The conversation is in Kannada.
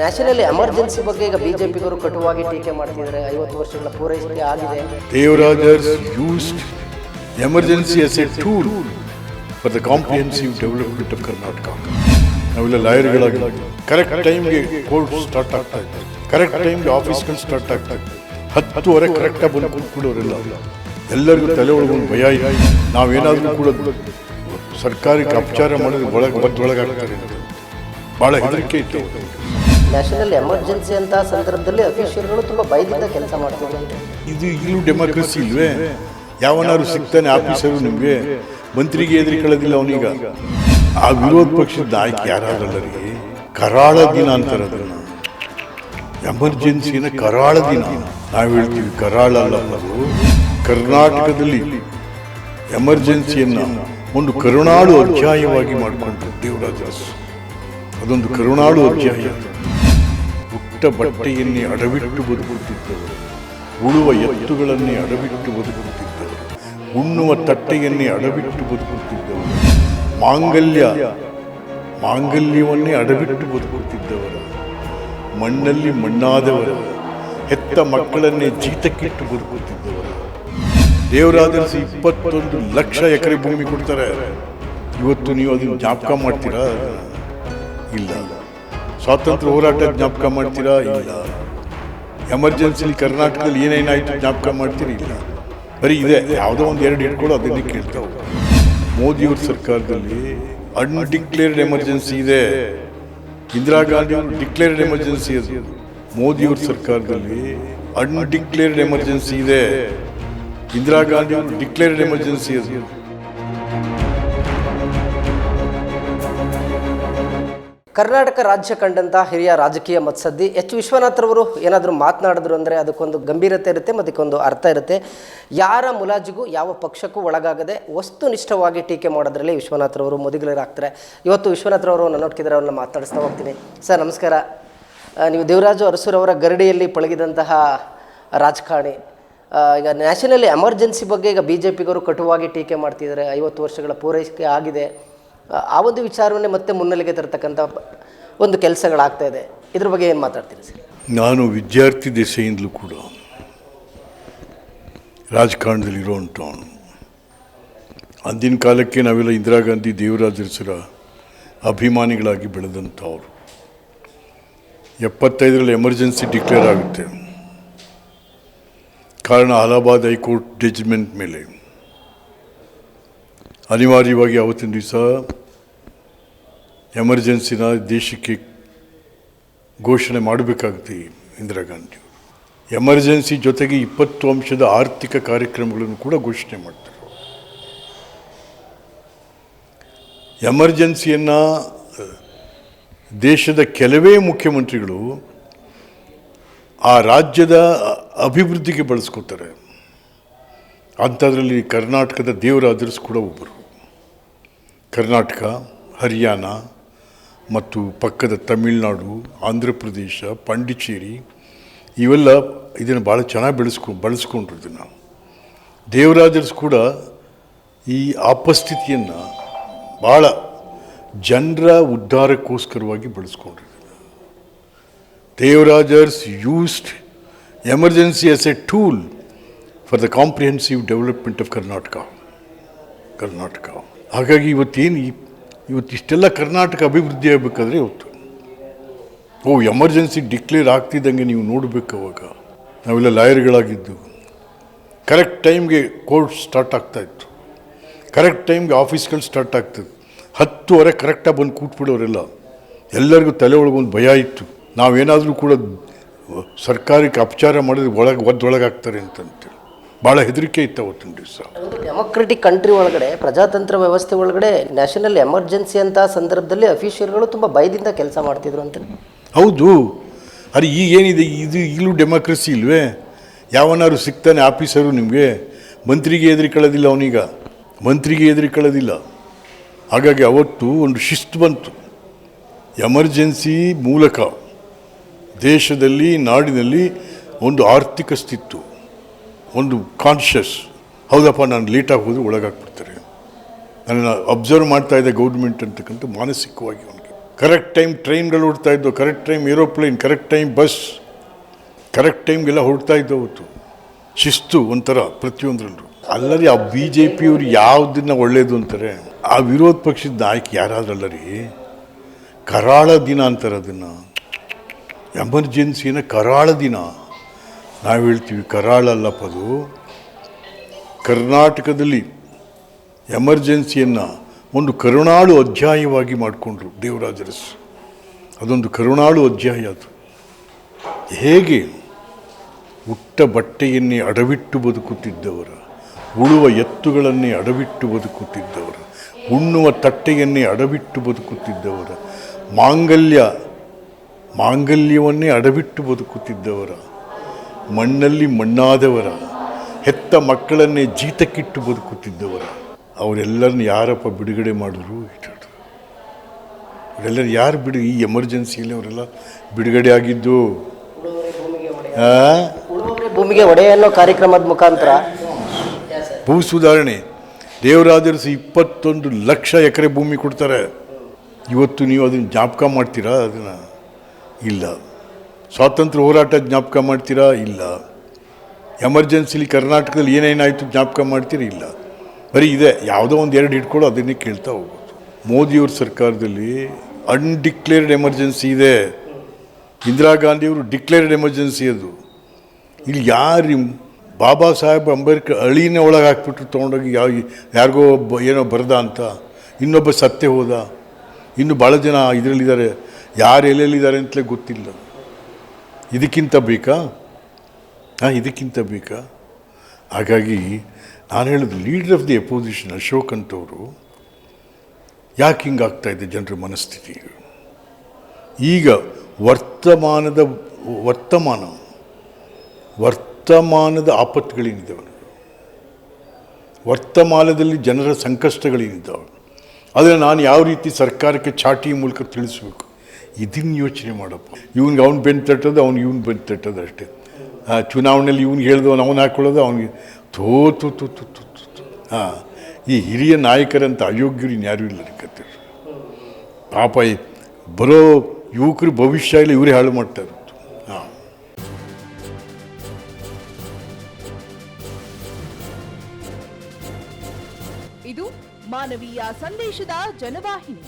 ನ್ಯಾಷನಲ್ ಎಮರ್ಜೆನ್ಸಿ ಬಗ್ಗೆ ಈಗ ಬಿಜೆಪಿಗರು ಕಟುವಾಗಿ ಟೀಕೆ ಮಾಡ್ತಿದ್ದಾರೆ. ಐವತ್ತು ವರ್ಷಗಳ ಪೂರೈಕೆ ಆಗಿದೆ. Devaraj Urs used emergency as a tool for the comprehensive development of Karnataka. ನಾವೆಲ್ಲ ಲಾಯರ್ಗಳಾಗಿ ಕರೆಕ್ಟ್ ಟೈಮ್ಗೆ ಕೋರ್ಟ್ ಸ್ಟಾರ್ಟ್ ಆಗ್ತಾ ಇತ್ತು ಕರೆಕ್ಟ್ ಟೈಮ್ಗೆ ಆಫೀಸ್ಗಳು ಸ್ಟಾರ್ಟ್ ಆಗ್ತಾ ಇತ್ತು ಹತ್ತುವರೆ ಕರೆಕ್ಟಾಗಿ ಬಂದು ಕೂತ್ಕೊಳ್ಳೋರೆಲ್ಲ ಎಲ್ಲರಿಗೂ ತಲೆ ಒಳಗೊಂದು ಭಯ ಇದೆ. ನಾವೇನಾದರೂ ಕೂಡ ಸರ್ಕಾರಕ್ಕೆ ಅಪಚಾರ ಮಾಡಿದ್ರೆ ಒಳಗೆ ಅಂತ. ಭಾಳ ಹೆದರಿಕೆ ಇತ್ತು. ನ್ಯಾಷನಲ್ ಎಮರ್ಜೆನ್ಸಿ ಅಂತ ಸಂದರ್ಭದಲ್ಲಿ ಅಫಿಷಿಯಲ್ಗಳು ತುಂಬಾ ಭಯದಿಂದ ಕೆಲಸ ಮಾಡ್ತಾರೆ ಇದು ಈಗಲೂ ಡೆಮೋಕ್ರಸಿ ಇಲ್ವೇ? ಯಾವನಾದ್ರು ಸಿಗ್ತಾನೆ ಆಫೀಸರು ನಿಮಗೆ? ಮಂತ್ರಿಗೆ ಎದುರಿಕೊಳ್ಳೋದಿಲ್ಲ ಅವನೀಗ. ಆ ವಿರೋಧ ಪಕ್ಷದ ನಾಯಕ ಯಾರಾದ್ರಲ್ಲ ಕರಾಳ ದಿನ ಅಂತಾರೆ ಅದನ್ನು ಎಮರ್ಜೆನ್ಸಿನ ಕರಾಳ ದಿನ. ನಾವು ಹೇಳ್ತೀವಿ ಕರಾಳ ಅಲ್ಲ ಕರ್ನಾಟಕದಲ್ಲಿ ಎಮರ್ಜೆನ್ಸಿಯನ್ನ ಒಂದು ಕರುಣಾಳು ಅಧ್ಯಾಯವಾಗಿ ಮಾಡಿಕೊಂಡ್ರು ದೇವರಾಜ ಅದೊಂದು ಕರುಣಾಳು ಅಧ್ಯಾಯ. ಪುಟ್ಟ ಬಟ್ಟೆಯನ್ನೇ ಅಡವಿಟ್ಟು ಬದುಕುತ್ತಿದ್ದವರು. ಉಳುವ ಎತ್ತುಗಳನ್ನೇ ಅಡವಿಟ್ಟು ಬದುಕುತ್ತಿದ್ದವರು. ಉಣ್ಣುವ ತಟ್ಟೆಯನ್ನೇ ಅಡವಿಟ್ಟು ಬದುಕುತ್ತಿದ್ದವರು. ಮಾಂಗಲ್ಯ, ಮಾಂಗಲ್ಯವನ್ನೇ ಅಡವಿಟ್ಟು ಬದುಕುತ್ತಿದ್ದವರು. ಮಣ್ಣಲ್ಲಿ ಮಣ್ಣಾದವರು. ಹೆತ್ತ ಮಕ್ಕಳನ್ನೇ ಜೀತಕ್ಕಿಟ್ಟು ಬದುಕುತ್ತಿದ್ದವರು. ದೇವರಾದರ್ಸಿ ಇಪ್ಪತ್ತೊಂದು ಲಕ್ಷ ಎಕರೆ ಭೂಮಿ ಕೊಡ್ತಾರೆ. ಇವತ್ತು ನೀವು ಅದನ್ನು ಜ್ಞಾಪಕ ಮಾಡ್ತೀರಾ? ಇಲ್ಲ. ಸ್ವಾತಂತ್ರ್ಯ ಹೋರಾಟ ಜ್ಞಾಪಕ ಮಾಡ್ತೀರಾ? ಇಲ್ಲ. ಎಮರ್ಜೆನ್ಸಿಲಿ ಕರ್ನಾಟಕದಲ್ಲಿ ಏನೇನಾಯಿತು ಜ್ಞಾಪಕ ಮಾಡ್ತೀರಿ? ಇಲ್ಲ. ಬರೀ ಇದೆ. ಯಾವುದೋ ಒಂದು ಎರಡು ಇಟ್ಕೊಳ್ಳೋ ಅದನ್ನೇ ಕೇಳ್ತಾವೆ ಮೋದಿಯವ್ರ ಸರ್ಕಾರದಲ್ಲಿ ಅನ್ಡಿಕ್ಲೇರ್ಡ್ ಎಮರ್ಜೆನ್ಸಿ ಇದೆ. ಇಂದಿರಾ ಗಾಂಧಿ ಡಿಕ್ಲೇರ್ಡ್ ಎಮರ್ಜೆನ್ಸಿ ಅದು. ಮೋದಿಯವ್ರ ಸರ್ಕಾರದಲ್ಲಿ ಅನ್ಡಿಕ್ಲೇರ್ಡ್ ಎಮರ್ಜೆನ್ಸಿ ಇದೆ. ಇಂದಿರಾ ಗಾಂಧಿ ಡಿಕ್ಲೇರ್ಡ್ ಎಮರ್ಜೆನ್ಸಿ ಅದು. ಕರ್ನಾಟಕ ರಾಜ್ಯ ಕಂಡಂಥ ಹಿರಿಯ ರಾಜಕೀಯ ಮತ್ಸದ್ದಿ ಎಚ್ ವಿಶ್ವನಾಥ್ರವರು ಏನಾದರೂ ಮಾತನಾಡಿದ್ರು ಅಂದರೆ ಅದಕ್ಕೊಂದು ಗಂಭೀರತೆ ಇರುತ್ತೆ ಮತ್ತು ಅದಕ್ಕೊಂದು ಅರ್ಥ ಇರುತ್ತೆ. ಯಾರ ಮುಲಾಜಿಗೂ ಯಾವ ಪಕ್ಷಕ್ಕೂ ಒಳಗಾಗದೆ ವಸ್ತುನಿಷ್ಠವಾಗಿ ಟೀಕೆ ಮಾಡೋದ್ರಲ್ಲಿ ವಿಶ್ವನಾಥ್ರವರು ಮುದುಗಿಲರಾಗ್ತಾರೆ. ಇವತ್ತು ವಿಶ್ವನಾಥ್ರವರು ನನ್ನೊಟ್ಟಿಗಿದ್ರೆ ಅವ್ರನ್ನ ಮಾತಾಡಿಸ್ತಾ ಹೋಗ್ತೀನಿ. ಸರ್, ನಮಸ್ಕಾರ. ನೀವು ದೇವರಾಜು ಅರಸುರವರ ಗರಡಿಯಲ್ಲಿ ಪಳಗಿದಂತಹ ರಾಜಕಾರಣಿ. ಈಗ ನ್ಯಾಷನಲ್ ಎಮರ್ಜೆನ್ಸಿ ಬಗ್ಗೆ ಈಗ ಬಿ ಜೆ ಪಿಗರು ಕಟುವಾಗಿ ಟೀಕೆ ಮಾಡ್ತಿದ್ದಾರೆ ಐವತ್ತು ವರ್ಷಗಳ ಪೂರೈಕೆ ಆಗಿದೆ. ಆ- ಒಂದು ವಿಚಾರವನ್ನೇ ಮತ್ತೆ ಮುನ್ನೆಲೆಗೆ ತರತಕ್ಕಂಥ ಒಂದು ಕೆಲಸಗಳಾಗ್ತಾ ಇದೆ. ಇದ್ರ ಬಗ್ಗೆ ಏನು ಮಾತಾಡ್ತೀರಿ ಸರ್? ನಾನು ವಿದ್ಯಾರ್ಥಿ ದೆಸೆಯಿಂದಲೂ ಕೂಡ ರಾಜಕಾರಣದಲ್ಲಿರುವಂಥವನು ಅಂದಿನ ಕಾಲಕ್ಕೆ ನಾವೆಲ್ಲ ಇಂದಿರಾ ಗಾಂಧಿ ದೇವರಾಜರಸರ ಅಭಿಮಾನಿಗಳಾಗಿ ಬೆಳೆದಂಥವ್ರು. ಎಪ್ಪತ್ತೈದರಲ್ಲಿ ಎಮರ್ಜೆನ್ಸಿ ಡಿಕ್ಲೇರ್ ಆಗುತ್ತೆ. ಕಾರಣ ಅಲಹಾಬಾದ್ ಹೈಕೋರ್ಟ್ ಜಡ್ಜ್ಮೆಂಟ್ ಮೇಲೆ. ಅನಿವಾರ್ಯವಾಗಿ ಅವತ್ತಿನ ದಿವಸ ಎಮರ್ಜೆನ್ಸಿನ ದೇಶಕ್ಕೆ ಘೋಷಣೆ ಮಾಡಬೇಕಾಗುತ್ತೆ ಇಂದಿರಾ ಗಾಂಧಿ ಎಮರ್ಜೆನ್ಸಿ ಜೊತೆಗೆ ಇಪ್ಪತ್ತು ಅಂಶದ ಆರ್ಥಿಕ ಕಾರ್ಯಕ್ರಮಗಳನ್ನು ಕೂಡ ಘೋಷಣೆ ಮಾಡ್ತಾರೆ. ಎಮರ್ಜೆನ್ಸಿಯನ್ನು ದೇಶದ ಕೆಲವೇ ಮುಖ್ಯಮಂತ್ರಿಗಳು ಆ ರಾಜ್ಯದ ಅಭಿವೃದ್ಧಿಗೆ ಬಳಸ್ಕೋತಾರೆ. ಅಂಥದ್ರಲ್ಲಿ ಕರ್ನಾಟಕದ ದೇವರಾಜರ್ಸ್ ಕೂಡ ಒಬ್ಬರು. ಕರ್ನಾಟಕ, ಹರಿಯಾಣ ಮತ್ತು ಪಕ್ಕದ ತಮಿಳುನಾಡು ಆಂಧ್ರ ಪ್ರದೇಶ ಪಾಂಡಿಚೇರಿ, ಇವೆಲ್ಲ ಇದನ್ನು ಭಾಳ ಚೆನ್ನಾಗಿ ಬೆಳೆಸ್ಕೊ ಬಳಸ್ಕೊಂಡ್ರು ನಾವು. ದೇವರಾಜರ್ಸ್ ಕೂಡ ಈ ಅಪಸ್ಥಿತಿಯನ್ನು ಭಾಳ ಜನರ ಉದ್ಧಾರಕ್ಕೋಸ್ಕರವಾಗಿ ಬಳಸ್ಕೊಂಡ್ರು Devaraj Urs used emergency as a tool for the comprehensive development of Karnataka Karnataka. ಹಾಗಾಗಿ ಇವತ್ತೇನು ಈ- ಇವತ್ತು ಇಷ್ಟೆಲ್ಲ ಕರ್ನಾಟಕ ಅಭಿವೃದ್ಧಿ ಆಗಬೇಕಾದ್ರೆ ಇವತ್ತು. ಓ, ಎಮರ್ಜೆನ್ಸಿ ಡಿಕ್ಲೇರ್ ಆಗ್ತಿದ್ದಂಗೆ ನೀವು ನೋಡಬೇಕು ಅವಾಗ. ನಾವೆಲ್ಲ ಲಾಯರ್ಗಳಾಗಿದ್ದು. ಕರೆಕ್ಟ್ ಟೈಮ್ಗೆ ಕೋರ್ಟ್ ಸ್ಟಾರ್ಟ್ ಆಗ್ತಾ ಇತ್ತು. ಕರೆಕ್ಟ್ ಟೈಮ್ಗೆ ಆಫೀಸ್ಗಳು ಸ್ಟಾರ್ಟ್ ಆಗ್ತದೆ. ಹತ್ತುವರೆ ಕರೆಕ್ಟಾಗಿ ಬಂದು ಕೂತ್ಬಿಡೋರೆಲ್ಲ. ಎಲ್ಲರಿಗೂ ತಲೆ ಒಳಗೊಂದು ಭಯ ಇತ್ತು. ನಾವೇನಾದರೂ ಕೂಡ ಸರ್ಕಾರಕ್ಕೆ ಅಪಚಾರ ಮಾಡಿದ್ರೆ ಒಳಗೆ ಒದ್ದೊಳಗಾಗ್ತಾರೆ ಅಂತಂತೇಳಿ ಭಾಳ ಹೆದರಿಕೆ ಇತ್ತು ಅವತ್ತಿನ ದಿವಸ. ಒಂದು ಡೆಮೊಕ್ರೆಟಿಕ್ ಕಂಟ್ರಿ ಒಳಗಡೆ ಪ್ರಜಾತಂತ್ರ ವ್ಯವಸ್ಥೆ ಒಳಗಡೆ ನ್ಯಾಷನಲ್ ಎಮರ್ಜೆನ್ಸಿ ಅಂತ ಸಂದರ್ಭದಲ್ಲಿ ಅಫಿಷಿಯಲ್ಗಳು ತುಂಬ ಭಯದಿಂದ ಕೆಲಸ ಮಾಡ್ತಿದ್ರು ಅಂತ. ಹೌದು. ಅರೆ ಈಗೇನಿದೆ ಇದು ಈಗಲೂ ಡೆಮೋಕ್ರಸಿ ಇಲ್ವೇ? ಯಾವನಾರು ಸಿಗ್ತಾನೆ ಆಫೀಸರು ನಿಮಗೆ? ಮಂತ್ರಿಗೆ ಎದುರಿಕೊಳ್ಳೋದಿಲ್ಲ ಅವನೀಗ. ಮಂತ್ರಿಗೆ ಎದುರಿಕೊಳ್ಳೋದಿಲ್ಲ ಹಾಗಾಗಿ ಅವತ್ತು ಒಂದು ಶಿಸ್ತು ಬಂತು. ಎಮರ್ಜೆನ್ಸಿ ಮೂಲಕ ದೇಶದಲ್ಲಿ ನಾಡಿನಲ್ಲಿ ಒಂದು ಆರ್ಥಿಕ ಸ್ಥಿತ್ತು. ಒಂದು ಕಾನ್ಷಿಯಸ್ ಹೌದಪ್ಪ, ನಾನು ಲೇಟಾಗಿ ಹೋದ್ರೆ ಒಳಗಾಗ್ಬಿಡ್ತಾರೆ. ನನ್ನನ್ನು ಅಬ್ಸರ್ವ್ ಮಾಡ್ತಾ ಇದೆ ಗೌರ್ಮೆಂಟ್ ಅಂತಕ್ಕಂಥ ಮಾನಸಿಕವಾಗಿ ಅವನಿಗೆ. ಕರೆಕ್ಟ್ ಟೈಮ್ ಟ್ರೈನ್ಗಳು ಹೊಡ್ತಾ ಇದ್ದವು correct time aeroplane correct time bus correct ಟೈಮ್ಗೆಲ್ಲ ಹೊರಡ್ತಾ ಇದ್ದವು ಅವತ್ತು ಶಿಸ್ತು ಒಂಥರ ಪ್ರತಿಯೊಂದರಲ್ಲೂ. ಅಲ್ಲರಿ ಆ ಬಿ ಜೆ ಪಿಯವ್ರು ಯಾವುದನ್ನ ಒಳ್ಳೇದು ಅಂತಾರೆ, ಆ ವಿರೋಧ ಪಕ್ಷದ ನಾಯಕ ಯಾರಾದ್ರಲ್ಲ ರೀ, ಕರಾಳ ದಿನ ಅಂತಾರೆ ಅದನ್ನು. ಎಮರ್ಜೆನ್ಸಿನ ಕರಾಳ ದಿನ. ನಾವು ಹೇಳ್ತೀವಿ ಕರಾಳ ಪದು ಅದು ಕರ್ನಾಟಕದಲ್ಲಿ ಎಮರ್ಜೆನ್ಸಿಯನ್ನು ಒಂದು ಕರುಣಾಳು ಅಧ್ಯಾಯವಾಗಿ ಮಾಡಿಕೊಂಡ್ರು ದೇವರಾಜರಸ್. ಅದೊಂದು ಕರುಣಾಳು ಅಧ್ಯಾಯ ಅದು. ಹೇಗೆ ಉಟ್ಟ ಬಟ್ಟೆಯನ್ನೇ ಅಡವಿಟ್ಟು ಬದುಕುತ್ತಿದ್ದವರ, ಉಳುವ ಎತ್ತುಗಳನ್ನೇ ಅಡವಿಟ್ಟು ಬದುಕುತ್ತಿದ್ದವರ, ಉಣ್ಣುವ ತಟ್ಟೆಯನ್ನೇ ಅಡವಿಟ್ಟು ಬದುಕುತ್ತಿದ್ದವರ, ಮಾಂಗಲ್ಯ, ಮಾಂಗಲ್ಯವನ್ನೇ ಅಡವಿಟ್ಟು ಬದುಕುತ್ತಿದ್ದವರ ಮಣ್ಣಲ್ಲಿ ಮಣ್ಣಾದವರ ಹೆತ್ತ ಮಕ್ಕಳನ್ನೇ ಜೀತಕ್ಕಿಟ್ಟು ಬದುಕುತ್ತಿದ್ದವರ ಅವರೆಲ್ಲರನ್ನ ಯಾರಪ್ಪ ಬಿಡುಗಡೆ ಮಾಡಿದ್ರು ಅವರೆಲ್ಲರೂ ಯಾರು ಬಿಡು ಈ ಎಮರ್ಜೆನ್ಸಿಯಲ್ಲಿ ಅವರೆಲ್ಲ ಬಿಡುಗಡೆ ಆಗಿದ್ದು? ಭೂಮಿಗೆ ಒಡೆಯ ಕಾರ್ಯಕ್ರಮದ ಮುಖಾಂತರ. ಭೂ ಸುಧಾರಣೆ. ದೇವರಾಜರಸು ಇಪ್ಪತ್ತೊಂದು ಲಕ್ಷ ಎಕರೆ ಭೂಮಿ ಕೊಡ್ತಾರೆ. ಇವತ್ತು ನೀವು ಅದನ್ನು ಜ್ಞಾಪಕ ಮಾಡ್ತೀರಾ? ಅದನ್ನು ಇಲ್ಲ. ಸ್ವಾತಂತ್ರ್ಯ ಹೋರಾಟ ಜ್ಞಾಪಕ ಮಾಡ್ತೀರಾ? ಇಲ್ಲ. ಎಮರ್ಜೆನ್ಸಿಲಿ ಕರ್ನಾಟಕದಲ್ಲಿ ಏನೇನಾಯಿತು ಜ್ಞಾಪಕ ಮಾಡ್ತೀರಾ? ಇಲ್ಲ. ಬರೀ ಇದೆ. ಯಾವುದೋ ಒಂದು ಎರಡು ಹಿಡ್ಕೊಳ್ಳೋ ಅದನ್ನೇ ಕೇಳ್ತಾ ಹೋಗೋದು. ಮೋದಿಯವ್ರ ಸರ್ಕಾರದಲ್ಲಿ ಅನ್ಡಿಕ್ಲೇರ್ಡ್ ಎಮರ್ಜೆನ್ಸಿ ಇದೆ. ಇಂದಿರಾ ಗಾಂಧಿಯವರು ಡಿಕ್ಲೇರ್ಡ್ ಎಮರ್ಜೆನ್ಸಿ ಅದು. ಇಲ್ಲಿ ಯಾರು ಬಾಬಾ ಸಾಹೇಬ್ ಅಂಬೇಡ್ಕರ್ ಅಳಿನೇ ಒಳಗೆ ಹಾಕ್ಬಿಟ್ರು ತೊಗೊಂಡೋಗಿ ಯಾವ ಯಾರಿಗೋ ಒಬ್ಬ ಏನೋ ಬರೆದ ಅಂತ. ಇನ್ನೊಬ್ಬ ಸತ್ಯ ಹೋದ. ಇನ್ನು ಭಾಳ ಜನ ಇದರಲ್ಲಿದ್ದಾರೆ. ಯಾರು ಎಲ್ಲೆಲ್ಲಿದ್ದಾರೆ ಅಂತಲೇ ಗೊತ್ತಿಲ್ಲ. ಇದಕ್ಕಿಂತ ಬೇಕಾ? ಹಾಂ, ಇದಕ್ಕಿಂತ ಬೇಕಾ? ಹಾಗಾಗಿ ನಾನು ಹೇಳೋದು leader of the opposition Ashok ಅಂತವರು ಯಾಕೆ ಹಿಂಗಾಗ್ತಾ ಇದೆ ಜನರ ಮನಸ್ಥಿತಿ? ಈಗ ವರ್ತಮಾನದ, ವರ್ತಮಾನ, ವರ್ತಮಾನದ ಆಪತ್ತುಗಳೇನಿದ್ದಾವೆ ವರ್ತಮಾನದಲ್ಲಿ ಜನರ ಸಂಕಷ್ಟಗಳೇನಿದ್ದಾವೆ ಅದನ್ನು ನಾನು ಯಾವ ರೀತಿ ಸರ್ಕಾರಕ್ಕೆ ಚಾಟಿ ಮೂಲಕ ತಿಳಿಸ್ಬೇಕು? ಇದನ್ನು ಯೋಚನೆ ಮಾಡಪ್ಪ. ಇವನಿಗೆ ಅವ್ನು ಬೆನ್ನು ತಟ್ಟೋದು ಅವ್ನಿಗೆ ಇವ್ನು ಬೆನ್ನು ತಟ್ಟೋದು ಅಷ್ಟೇ. ಚುನಾವಣೆಯಲ್ಲಿ ಇವ್ನಿಗೆ ಹೇಳ್ದವನು ಅವ್ನು ಹಾಕೊಳ್ಳೋದು ಅವನಿಗೆ ಥೋ ತು ತು ತು ತು ತು. ಹಾಂ ಈ ಹಿರಿಯ ನಾಯಕರಂತ ಅಯೋಗ್ಯರು ಇನ್ಯಾರು ಇಲ್ಲ ಕತ್ತೆ ಕತೆ ಪಾಪ ಬರೋ ಯುವಕರು ಭವಿಷ್ಯ ಇಲ್ಲ ಇವರೇ ಹಾಳು ಮಾಡ್ತಾರೆ. ಇದು ಮಾನವೀಯ ಸಂದೇಶದ ಜನವಾಹಿನಿ.